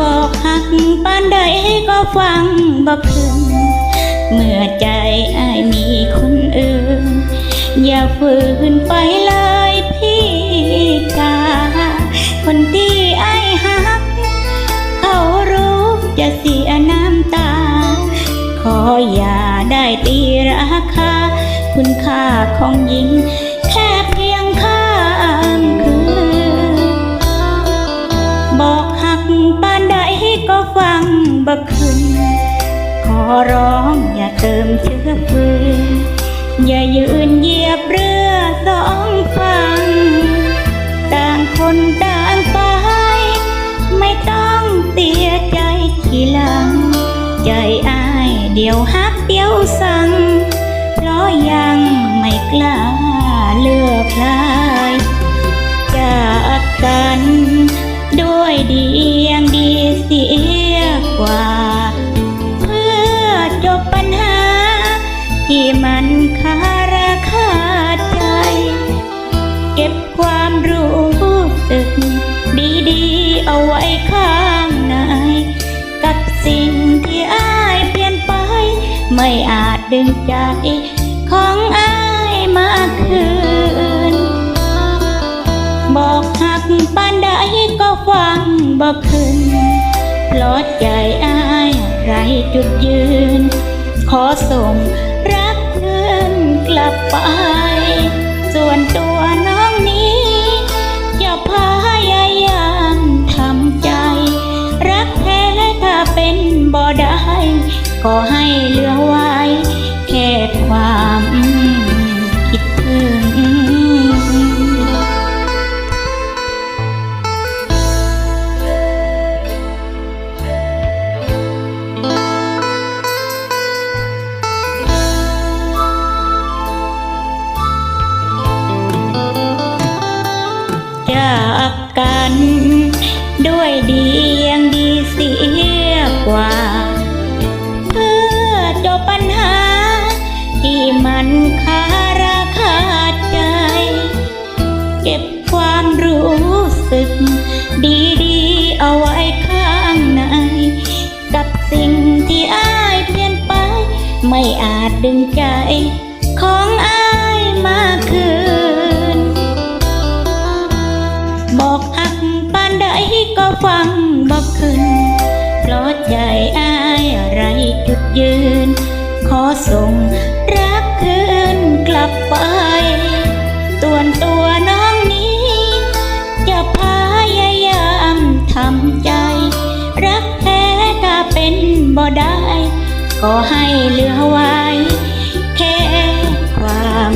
บอกหักปานใดก็ฟังบอกคืนเมื่อใจอายมีคนอื่น อย่าฝืนไปเลยพี่กาคนที่อายหัก เขารู้จะเสียน้ำตา ขออย่าได้ตีราคา คุณค่าของหญิงแค่ ฟังบักคืนขอร้องอย่าเติมเชื้อเพลิงอย่ายืนเหยียบเรือสองฝั่ง ต่างคนต่างไป ไม่ต้องเสียใจทีหลัง ใจอายเดี๋ยวฮักเดี๋ยวสั่งเพราะยัง ดึงใจของอายมาคืน บอกหักปานใดก็ฟังบอกคืนลอดใจอายไรจุดยืน ขอส่งรักคืนกลับไป ส่วนตัว ก็ให้เหลือไว้ แค่ความคิดถึงจากกันด้วยดียังดี สิ่งที่อายเปลี่ยนไป ไม่อาจดึงใจ ของอายมาคืน บอกอักปานใดก็ฟังบอกขึ้น เพราะใจอายอะไรจุดยืน ขอส่งรักคืนกลับไป เป็นบ่ได้ ก็ให้เหลือไว้ แค่ความ